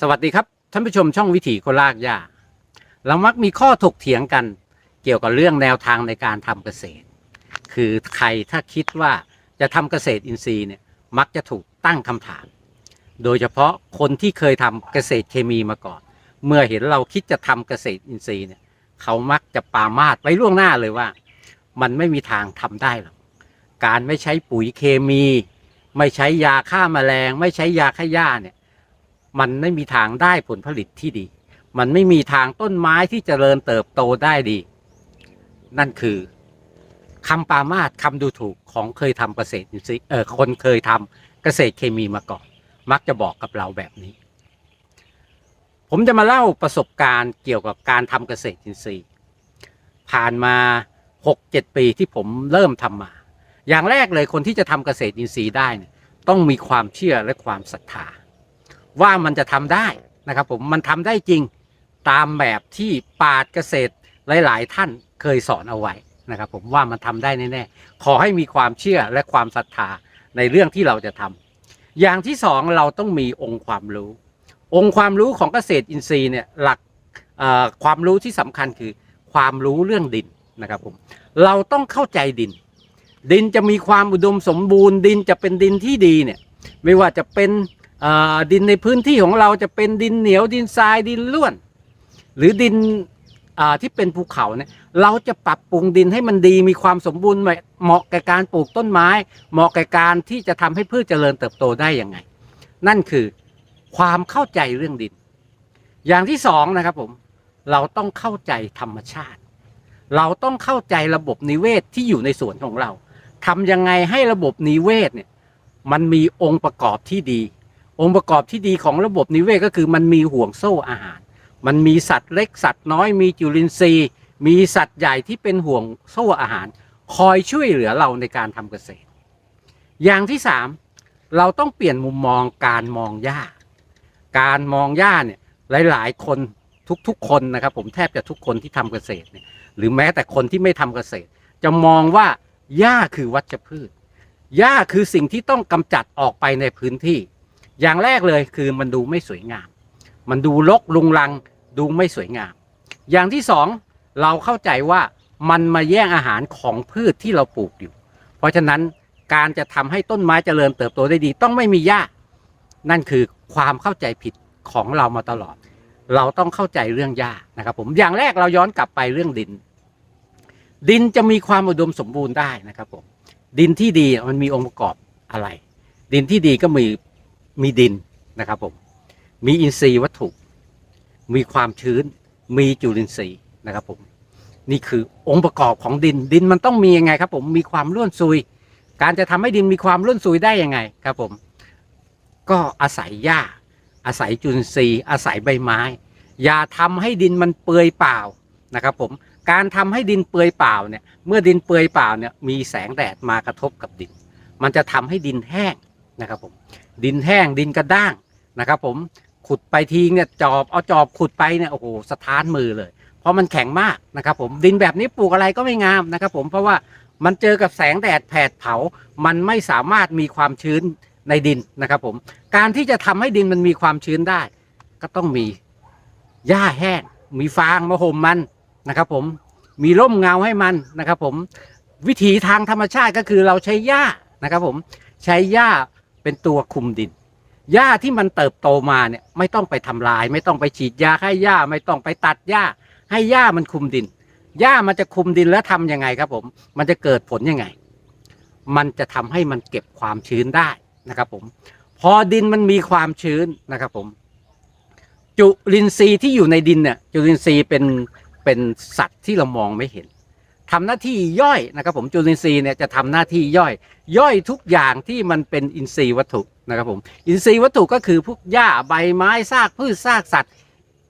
สวัสดีครับ ท่านผู้ชมช่องวิถีโคนลากหญ้าเรามักมีข้อถกเถียงกันเกี่ยวกับเรื่องแนวทางในการทำเกษตร คือใครถ้าคิดว่าจะทำเกษตรอินทรีย์เนี่ยมักจะถูกตั้งคำถาม โดยเฉพาะคนที่เคยทำเกษตรเคมีมาก่อน เมื่อเห็นเราคิดจะทำเกษตรอินทรีย์เนี่ยเขามักจะปามาสไว้ล่วงหน้าเลยว่า มันไม่มีทางทำได้หรอกการไม่ใช้ปุ๋ยเคมี ไม่ใช้ยาฆ่าแมลง ไม่ใช้ยาฆ่าหญ้าเนี่ย มันไม่มีทางได้ผลผลิตที่ดี มันไม่มีทางต้นไม้ที่จเจริญเติบโตได้ดี นั่นคือคำปามาสคำดูถูกของเคยทำเกษตรอินทรีย์เออคนเคยทำเกษตรเคมีมาก่อน มักจะบอกกับเราแบบนี้ ผมจะมาเล่าประสบการณ์เกี่ยวกับการทำเกษตรอินทรีย์ ผ่านมาหกเจ็ดปีที่ผมเริ่มทำมา อย่างแรกเลยคนที่จะทำเกษตรอินทรีย์ได้ ต้องมีความเชื่อและความศรัทธา ว่ามันจะทำได้นะครับผมมันทำได้จริงตามแบบที่ปาดเกษตรหลาย ๆ ท่านเคยสอนเอาไว้นะครับ ผมว่ามันทำได้แน่ๆขอให้มีความเชื่อและความศรัทธาในเรื่องที่เราจะทำอย่างที่สองเราต้องมีองค์ความรู้ องค์ความรู้ของเกษตรอินทรีย์เนี่ยหลักความรู้ที่สำคัญคือความรู้เรื่องดินนะครับผมเราต้องเข้าใจดิน ดินจะมีความอุดมสมบูรณ์ ดินจะเป็นดินที่ดีเนี่ยไม่ว่าจะเป็น ดินในพื้นที่ของเราจะเป็นดินเหนียวดินทรายดินล้วน หรือดินที่เป็นภูเขาเนี่ยเราจะปรับปรุงดินให้มันดีมีความสมบูรณ์เหมาะแก่การปลูกต้นไม้ เหมาะแก่การที่จะทำให้พืชเจริญเติบโตได้ยังไง นั่นคือความเข้าใจเรื่องดิน อย่างที่สองนะครับผมเราต้องเข้าใจธรรมชาติ เราต้องเข้าใจระบบนิเวศที่อยู่ในสวนของเราทำยังไงให้ระบบนิเวศเนี่ยมันมีองค์ประกอบที่ดี องค์ประกอบที่ดีของระบบนิเวศก็คือมันมีห่วงโซ่อาหาร มันมีสัตว์เล็กสัตว์น้อยมีจุลินทรีย์ มีสัตว์ใหญ่ที่เป็นห่วงโซ่อาหาร คอยช่วยเหลือเราในการทำเกษตร อย่างที่สามเราต้องเปลี่ยนมุมมองการมองหญ้า การมองหญ้าเนี่ยหลาย ๆ คนทุกๆ คนนะครับ ผมแทบจะทุกคนที่ทำเกษตรเนี่ยหรือแม้แต่คนที่ไม่ทำเกษตร จะมองว่าหญ้าคือวัชพืชหญ้าคือสิ่งที่ต้องกำจัดออกไปในพื้นที่ อย่างแรกเลยคือมันดูไม่สวยงาม มันดูรกลุงรังดูไม่สวยงาม อย่างที่สองเราเข้าใจว่ามันมาแย่งอาหารของพืชที่เราปลูกอยู่ เพราะฉะนั้นการจะทำให้ต้นไม้เจริญเติบโตได้ดี ต้องไม่มีหญ้า นั่นคือความเข้าใจผิดของเรามาตลอด เราต้องเข้าใจเรื่องหญ้านะครับ ผมอย่างแรกเราย้อนกลับไปเรื่องดิน ดินจะมีความอุดมสมบูรณ์ได้นะครับผมดินที่ดีมันมีองค์ประกอบอะไร ดินที่ดีก็มี มีดินนะครับผม มีอินทรีย์วัตถุ มีความชื้น มีจุลินทรีย์นะครับผม นี่คือองค์ประกอบของดิน ดินมันต้องมียังไงครับผม มีความร่วนซุย การจะทำให้ดินมีความร่วนซุยได้ยังไงครับผม ก็อาศัยหญ้า อาศัยจุลินทรีย์ อาศัยใบไม้ อย่าทำให้ดินมันเปื่อยเปล่านะครับผม การทำให้ดินเปื่อยเปล่าเนี่ย เมื่อดินเปื่อยเปล่าเนี่ย มีแสงแดดมากระทบกับดิน มันจะทำให้ดินแห้งนะครับผม ดินแห้งดินกระด้างนะครับ ผมขุดไปทีเนี่ยจอบเอาจอบขุดไปเนี่ยโอ้โหสถานมือเลย เพราะมันแข็งมากนะครับ ผมดินแบบนี้ปลูกอะไรก็ไม่งามนะครับ ผมเพราะว่ามันเจอกับแสงแดดแผดเผา มันไม่สามารถมีความชื้นในดินนะครับ ผมการที่จะทำให้ดินมันมีความชื้นได้ ก็ต้องมีหญ้าแห้ง มีฟางมาห่มมันนะครับ ผมมีร่มเงาให้มันนะครับ ผมวิถีทางธรรมชาติก็คือเราใช้หญ้านะครับ ผมใช้หญ้า เป็นตัวคุมดินหญ้าที่มันเติบโตมาเนี่ยไม่ต้องไปทำลาย ไม่ต้องไปฉีดยาให้หญ้าไม่ต้องไปตัดหญ้า ให้หญ้ามันคุมดินหญ้ามันจะคุมดินแล้วทำยังไงครับผม มันจะเกิดผลยังไง มันจะทำให้มันเก็บความชื้นได้นะครับผม พอดินมันมีความชื้นนะครับผม จุลินทรีย์ที่อยู่ในดินเนี่ยจุลินทรีย์เป็นเป็นสัตว์ที่เรามองไม่เห็น ทำหน้าที่ย่อยนะครับผมจุลินทรีย์เนี่ยจะทำหน้าที่ย่อย ย่อยทุกอย่างที่มันเป็นอินทรีย์วัตถุนะครับผมอินทรีย์วัตถุก็คือพวกหญ้าใบไม้ซากพืชซากสัตว์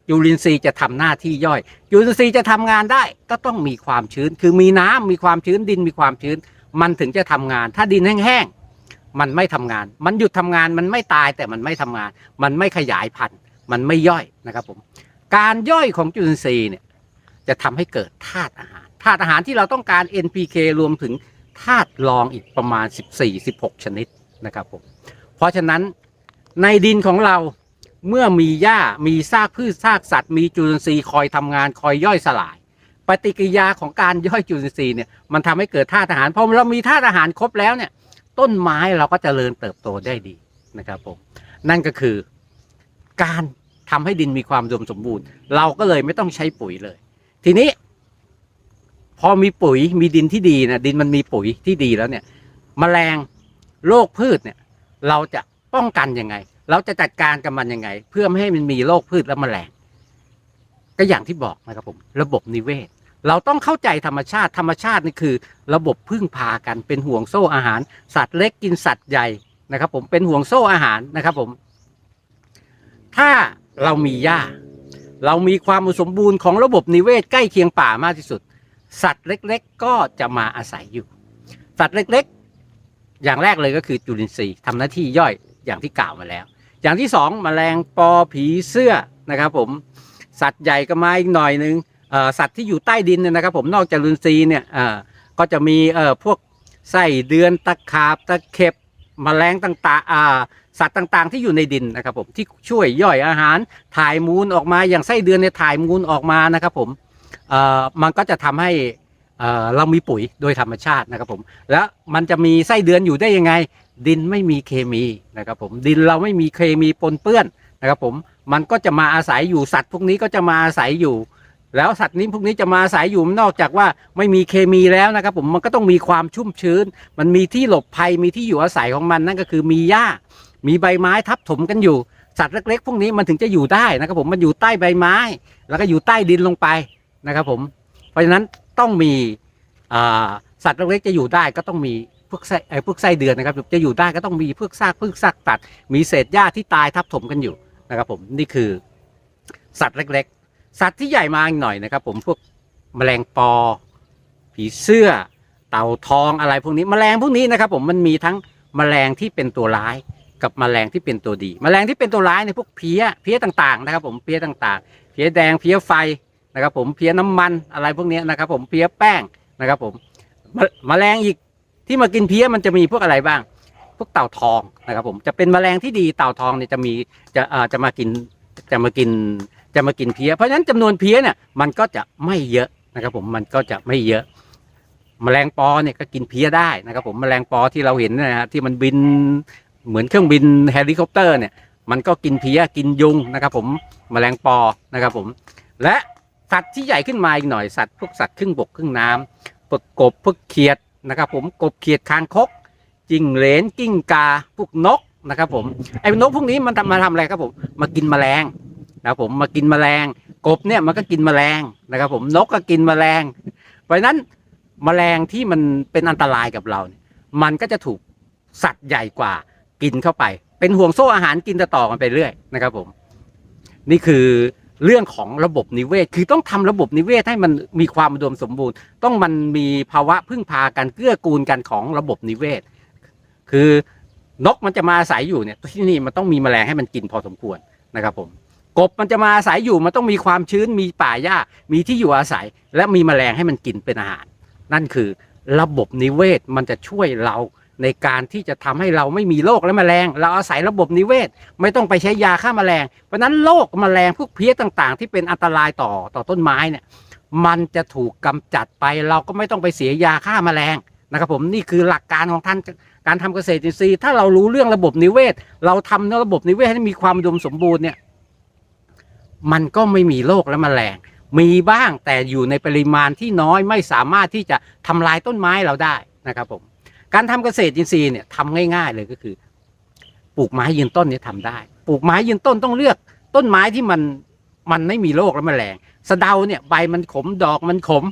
จุลินทรีย์จะทำหน้าที่ย่อยจุลินทรีย์จะทำงานได้ก็ต้องมีความชื้น คือมีน้ำมีความชื้นดินมีความชื้น มันถึงจะทำงาน ถ้าดินแห้งๆมันไม่ทำงาน มันหยุดทำงานมันไม่ตายแต่มันไม่ทำงาน มันไม่ขยายพันธุ์ มันไม่ย่อยนะครับผมการย่อยของจุลินทรีย์เนี่ยจะทำให้เกิดธาตุอาหาร ธาตุอาหารที่เราต้องการ NPK รวมถึงธาตุรองอีกประมาณ 14-16 ชนิดนะครับผมเพราะฉะนั้นในดินของเราเมื่อมีหญ้ามีซากพืชซากสัตว์ มีจุลินทรีย์คอยทำงานคอยย่อยสลาย ปฏิกิริยาของการย่อยจุลินทรีย์เนี่ยมันทำให้เกิดธาตุอาหารพอเรามีธาตุอาหารครบแล้วเนี่ยต้นไม้เราก็จเจริญเติบโตได้ดีนะครับผมนั่นก็คือการทำให้ดินมีความอุดมสมบูรณ์ เราก็เลยไม่ต้องใช้ปุ๋ยเลย ทีนี้ พอมีปุ๋ยมีดินที่ดีนะดินมันมีปุ๋ยที่ดีแล้วเนี่ยแมลงโรคพืชเนี่ย เราจะป้องกันยังไง เราจะจัดการกับมันยังไง เพื่อไม่ให้มันมีโรคพืชและแมลง ก็อย่างที่บอกนะครับผมระบบนิเวศ เราต้องเข้าใจธรรมชาติธรรมชาตินี่คือ ระบบพึ่งพากันเป็นห่วงโซ่อาหาร สัตว์เล็กกินสัตว์ใหญ่นะครับ ผมเป็นห่วงโซ่อาหารนะครับผม ถ้าเรามีหญ้า เรามีความอุดมสมบูรณ์ของระบบนิเวศใกล้เคียงป่ามากที่สุด สัตว์เล็กๆ ก็จะมาอาศัยอยู่ สัตว์เล็กๆ อย่างแรกเลยก็คือจุลินทรีย์ทำหน้าที่ย่อยอย่างที่กล่าวมาแล้ว อย่างที่สองแมลงปอผีเสื้อนะครับผมสัตว์ใหญ่ก็มาอีกหน่อยนึงเอ่อสัตว์ที่อยู่ใต้ดินเนี่ยนะครับผมนอกจากจุลินทรีย์เนี่ยก็จะมีพวกไส้เดือนตะขาบตะเข็บแมลงต่างๆสัตว์ต่างๆ ที่อยู่ในดินนะครับผมที่ช่วยย่อยอาหารถ่ายมูลออกมาอย่างไส้เดือนเนี่ยถ่ายมูลออกมานะครับผม เอ่อมันก็จะทำให้เอ่อเรามีปุ๋ยโดยธรรมชาตินะครับผม แล้วมันจะมีไส้เดือนอยู่ได้ยังไง ดินไม่มีเคมีนะครับผมดินเราไม่มีเคมีปนเปื้อนนะครับผมมันก็จะมาอาศัยอยู่สัตว์พวกนี้ก็จะมาอาศัยอยู่ แล้วสัตว์นี้พวกนี้จะมาอาศัยอยู่นอกจากว่าไม่มีเคมีแล้วนะครับผมมันก็ต้องมีความชุ่มชื้น มันมีที่หลบภัยมีที่อยู่อาศัยของมันนั่นก็คือมีหญ้า มีใบไม้ทับถมกันอยู่ สัตว์เล็กๆ พวกนี้มันถึงจะอยู่ได้นะครับผมมันอยู่ใต้ใบไม้ แล้วก็อยู่ใต้ดินลงไป นะครับผม เพราะฉะนั้นต้องมีสัตว์เล็กๆจะอยู่ได้ก็ต้องมีพวกไส้พวกไส้เดือนนะครับจะอยู่ได้ก็ต้องมีพวกซากพืชซากตัด มีเศษหญ้าที่ตายทับถมกันอยู่นะครับผมนี่คือสัตว์เล็กๆ สัตว์ที่ใหญ่มาอีกหน่อยนะครับผมพวกแมลงปอ ผีเสื้อ เต่าทองอะไรพวกนี้ แมลงพวกนี้นะครับผมมันมีทั้งแมลงที่เป็นตัวร้ายกับแมลงที่เป็นตัวดี แมลงที่เป็นตัวร้ายในพวกเพี้ยเพี้ยต่างๆนะครับผมเพี้ยต่างๆ เพี้ยแดงเพี้ยไฟ นะครับผมเพี้ยน้ำมันอะไรพวกนี้นะครับผมเพี้ยแป้งนะครับผมแมแมลงอีกที่มากินเพี้ยมันจะมีพวกอะไรบ้าง พวกเต่าทองนะครับผมจะเป็นแมลงที่ดีเต่าทองเนี่ยจะมีจะเอ่อจะมากินจะมากินจะมากินเพี้ย เพราะฉะนั้นจำนวนเพี้ยเนี่ยมันก็จะไม่เยอะนะครับผมมันก็จะไม่เยอะแมลงปอเนี่ยก็กินเพี้ยได้นะครับผมแมลงปอที่เราเห็นนยนะฮะที่มันบินเหมือนเครื่องบินเฮลิคอปเตอร์เนี่ยมันก็กินเพี้ยกินยุงนะครับผมแมลงปอนะครับผมและ สัตว์ที่ใหญ่ขึ้นมาอีกหน่อยสัตว์พวกสัตว์ครึ่งบกครึ่งน้ำพวกกบพวกเขียดนะครับ ผมกบเขียดคางคกจิงเหลนกิ้งกาพวกนกนะครับ ผมไอ้นกพวกนี้มันทำมาทำอะไรครับผมมากินแมลงนะครับผมมากินแมลง กบเนี่ยมันก็กินแมลงนะครับ ผมนกก็กินแมลง เพราะฉะนั้นแมลงที่มันเป็นอันตรายกับเราเนี่ยมันก็จะถูกสัตว์ใหญ่กว่ากินเข้าไป เป็นห่วงโซ่อาหารกินต่อกันไปเรื่อยนะครับ ผม นี่คือ เรื่องของระบบนิเวศ คือต้องทำระบบนิเวศให้มันมีความอุดมสมบูรณ์ ต้องมันมีภาวะพึ่งพากันเกื้อกูลกันของระบบนิเวศ คือนกมันจะมาอาศัยอยู่เนี่ยที่นี่มันต้องมีแมลงให้มันกินพอสมควรนะครับผมกบมันจะมาอาศัยอยู่มันต้องมีความชื้นมีป่าหญ้ามีที่อยู่อาศัย และมีแมลงให้มันกินเป็นอาหาร นั่นคือระบบนิเวศมันจะช่วยเรา ในการที่จะทำให้เราไม่มีโรคและแมลง เราอาศัยระบบนิเวศ ไม่ต้องไปใช้ยาฆ่าแมลง เพราะนั้นโรคแมลงพวกเพี้ยต่างๆ ที่เป็นอันตรายต่อต่อต้นไม้เนี่ยมันจะถูกกำจัดไปเราก็ไม่ต้องไปเสียยาฆ่าแมลงนะครับผมนี่คือหลักการของท่านการทำเกษตรอินทรีย์ ถ้าเรารู้เรื่องระบบนิเวศ เราทำระบบนิเวศให้มีความอุดมสมบูรณ์เนี่ยมันก็ไม่มีโรคและแมลง มีบ้างแต่อยู่ในปริมาณที่น้อยไม่สามารถที่จะทำลายต้นไม้เราได้นะครับผม การทำเกษตรอินทรีย์เนี่ยทำง่าย ๆ เลยก็คือ ปลูกไม้ยืนต้นเนี่ยทำได้ ปลูกไม้ยืนต้นต้องเลือก ต้นไม้ที่มันมันไม่มีโรคและแมลงสะเดาเนี่ยใบมันขมดอกมันขม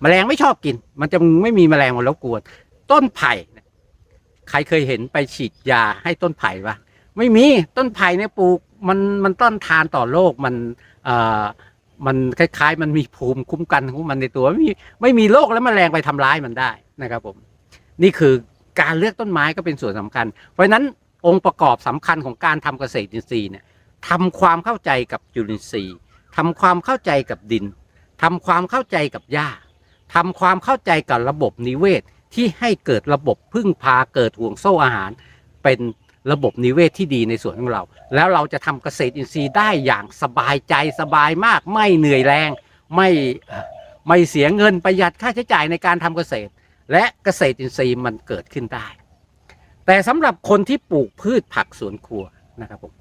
แมลงไม่ชอบกิน มันจะไม่มีแมลงมารบกวน ต้นไผ่ใครเคยเห็นไปฉีดยาให้ต้นไผ่ปะไม่มีต้นไผ่เนี่ยปลูกมันมันต้านทานต่อโรคมันเอ่อมันคล้ายๆ มันมีภูมิคุ้มกันของมันในตัวไม่มีไม่มีโรคและแมลงไปทำร้ายมันได้นะครับผม นี่คือการเลือกต้นไม้ก็เป็นส่วนสำคัญ เพราะฉะนั้นองค์ประกอบสำคัญของการทำเกษตรอินทรีย์เนี่ยทำความเข้าใจกับจุลินทรีย์ทำความเข้าใจกับดินทำความเข้าใจกับหญ้าทำความเข้าใจกับระบบนิเวศที่ให้เกิดระบบพึ่งพาเกิดห่วงโซ่อาหาร เป็นระบบนิเวศที่ดีในสวนของเรา แล้วเราจะทำเกษตรอินทรีย์ได้อย่างสบายใจสบายมาก ไม่เหนื่อยแรง ไม่ไม่เสียเงินประหยัดค่าใช้จ่ายในการทำเกษตร และเกษตรอินทรีย์มันเกิดขึ้นได้ แต่สำหรับคนที่ปลูกพืชผักสวนครัวนะครับผม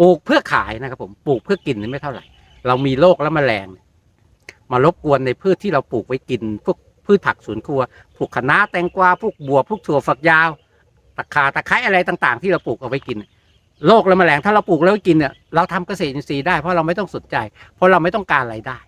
ปลูกเพื่อขายนะครับผมปลูกเพื่อกินนี่ไม่เท่าไหร่ เรามีโรคและแมลง มารบกวนในพืชที่เราปลูกไว้กิน พวกพืชผักสวนครัวพวกคะน้าแตงกวาพวกบัวพวกถั่วฝักยาวตะขาตะไคร้อะไรต่างๆ ที่เราปลูกเอาไว้กินโรคและแมลงถ้าเราปลูกแล้วกินเนี่ยเราทำเกษตรอินทรีย์ได้เพราะเราไม่ต้องสนใจ เพราะเราไม่ต้องการรายได้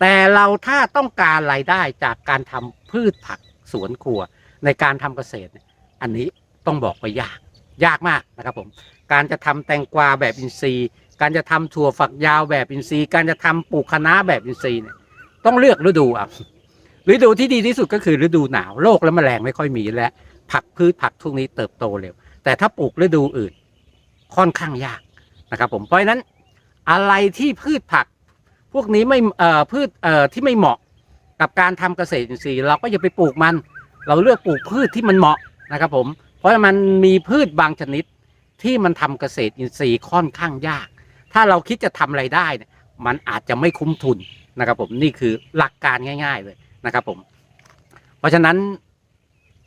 แต่เราถ้าต้องการรายได้จากการทำพืชผัก สวนครัว ในการทำเกษตรเนี่ยอันนี้ต้องบอกว่ายากยากมากนะครับผมการจะทำแตงกวาแบบอินทรีย์ การจะทำถั่วฝักยาวแบบอินทรีย์ การจะทำปลูกคะน้าแบบอินทรีย์เนี่ยต้องเลือกฤดูอะฤดูที่ดีที่สุดก็คือฤดูหนาวโรคและแมลงไม่ค่อยมีและผักพืชผักทุกนี้เติบโตเร็ว แต่ถ้าปลูกฤดูอื่นค่อนข้างยากนะครับผมเพราะฉะนั้นอะไรที่พืชผัก พวกนี้ไม่เอ่อพืชเอ่อที่ไม่เหมาะ กับการทำเกษตรอินทรีย์เราก็อย่าไปปลูกมัน เราเลือกปลูกพืชที่มันเหมาะนะครับผม เพราะมันมีพืชบางชนิดที่มันทำเกษตรอินทรีย์ค่อนข้างยาก ถ้าเราคิดจะทำอะไรได้เนี่ยมันอาจจะไม่คุ้มทุนนะครับผมนี่คือหลักการง่าย ๆเลยนะครับผม เพราะฉะนั้น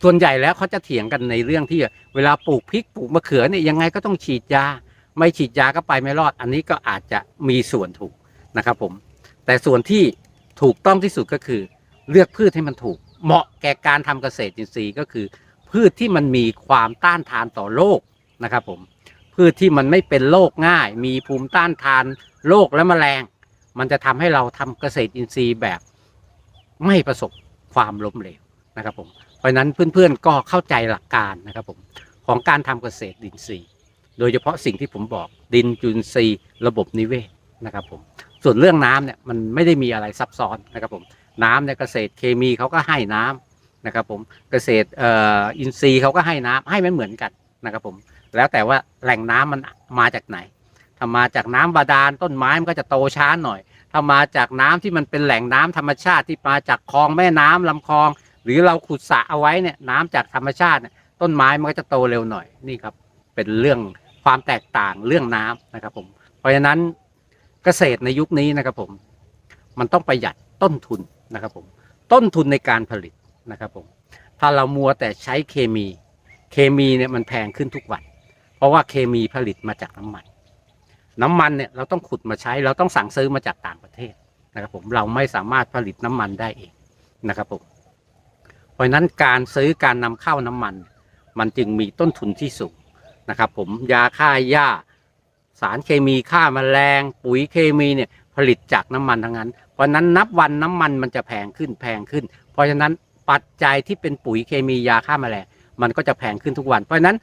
ส่วนใหญ่แล้วเขาจะเถียงกันในเรื่องที่เวลาปลูกพริกปลูกมะเขือเนี่ยยังไงก็ต้องฉีดยา ไม่ฉีดยาก็ไปไม่รอด อันนี้ก็อาจจะมีส่วนถูกนะครับผม แต่ส่วนที่ ถูกต้องที่สุดก็คือ เลือกพืชให้มันถูก เหมาะแก่การทำเกษตรอินทรีย์ก็คือ พืชที่มันมีความต้านทานต่อโรคนะครับผมพืชที่มันไม่เป็นโรคง่าย มีภูมิต้านทานโรคและแมลง มันจะทำให้เราทำเกษตรอินทรีย์แบบไม่ประสบความล้มเหลวนะครับผมเพราะฉะนั้นเพื่อนๆก็เข้าใจหลักการนะครับผมของการทำเกษตรอินทรีย์ โดยเฉพาะสิ่งที่ผมบอกดินจุลทรีย์ระบบนิเวศนะครับผม ส่วนเรื่องน้ำเนี่ยมันไม่ได้มีอะไรซับซ้อนนะครับผมน้ำเนี่ยเกษตรเคมีเขาก็ให้น้ำนะครับผมเกษตรอินทรีย์เขาก็ให้น้ำให้มันเหมือนกันนะครับผมแล้วแต่ว่าแหล่งน้ำมันมาจากไหนถ้ามาจากน้ำบาดาลต้นไม้มันก็จะโตช้าหน่อย ถ้ามาจากน้ำที่มันเป็นแหล่งน้ำธรรมชาติที่มาจากคลองแม่น้ำลำคลอง หรือเราขุดสระเอาไว้เนี่ยน้ำจากธรรมชาติเนี่ยต้นไม้มันก็จะโตเร็วหน่อยนี่ครับเป็นเรื่องความแตกต่างเรื่องน้ำนะครับผมเพราะฉะนั้น เกษตรในยุคนี้นะครับผม มันต้องประหยัดต้นทุนนะครับผม ต้นทุนในการผลิตนะครับผม ถ้าเรามัวแต่ใช้เคมี เคมีเนี่ยมันแพงขึ้นทุกวัน เพราะว่าเคมีผลิตมาจากน้ำมัน น้ำมันเนี่ยเราต้องขุดมาใช้ เราต้องสั่งซื้อมาจากต่างประเทศนะครับผม เราไม่สามารถผลิตน้ำมันได้เองนะครับผม เพราะฉะนั้นการซื้อการนำเข้าน้ำมัน มันจึงมีต้นทุนที่สูงนะครับผม ยาฆ่าหญ้า สารเคมีฆ่าแมลงปุ๋ยเคมีเนี่ยผลิตจากน้ำมันทั้งนั้น เพราะนั้นนับวันน้ำมันมันจะแพงขึ้นแพงขึ้น เพราะฉะนั้นปัจจัยที่เป็นปุ๋ยเคมียาฆ่าแมลงมันก็จะแพงขึ้นทุกวัน เพราะฉะนั้น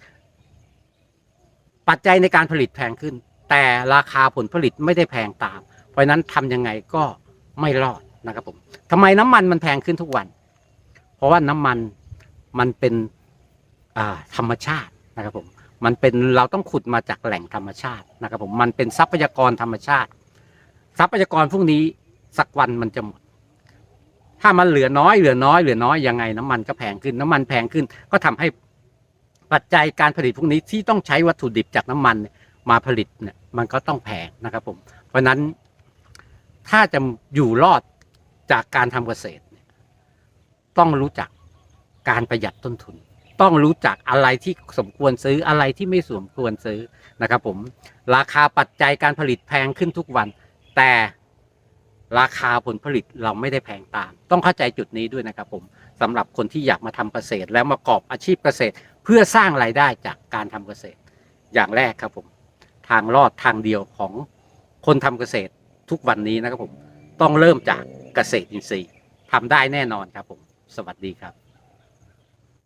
ปัจจัยในการผลิตแพงขึ้น แต่ราคาผลผลิตไม่ได้แพงตาม เพราะฉะนั้นทำยังไงก็ไม่รอดนะครับผมทำไมน้ำมันมันแพงขึ้นทุกวัน เพราะว่าน้ำมันมันเป็นธรรมชาตินะครับผม มันเป็นเราต้องขุดมาจากแหล่งธรรมชาตินะครับผมมันเป็นทรัพยากรธรรมชาติ ทรัพยากรพวกนี้สักวันมันจะหมด ถ้ามันเหลือน้อยเหลือน้อยเหลือน้อยยังไง น้ำมันก็แพงขึ้นน้ำมันแพงขึ้น ก็ทำให้ปัจจัยการผลิตพวกนี้ที่ต้องใช้วัตถุดิบจากน้ำมันมาผลิตเนี่ยมันก็ต้องแพงนะครับผม เพราะนั้นถ้าจะอยู่รอดจากการทำเกษตร ต้องรู้จักการประหยัดต้นทุน ต้องรู้จักอะไรที่สมควรซื้ออะไรที่ไม่สมควรซื้อนะครับผมราคาปัจจัยการผลิตแพงขึ้นทุกวัน แต่ราคาผลผลิตเราไม่ได้แพงตาม ต้องเข้าใจจุดนี้ด้วยนะครับผมสำหรับคนที่อยากมาทำเกษตรแล้วมากอบอาชีพเกษตร เพื่อสร้างรายได้จากการทำเกษตร อย่างแรกครับผม ทางรอดทางเดียวของคนทำเกษตรทุกวันนี้นะครับผมต้องเริ่มจากเกษตรอินทรีย์ทำได้แน่นอนครับผม สวัสดีครับ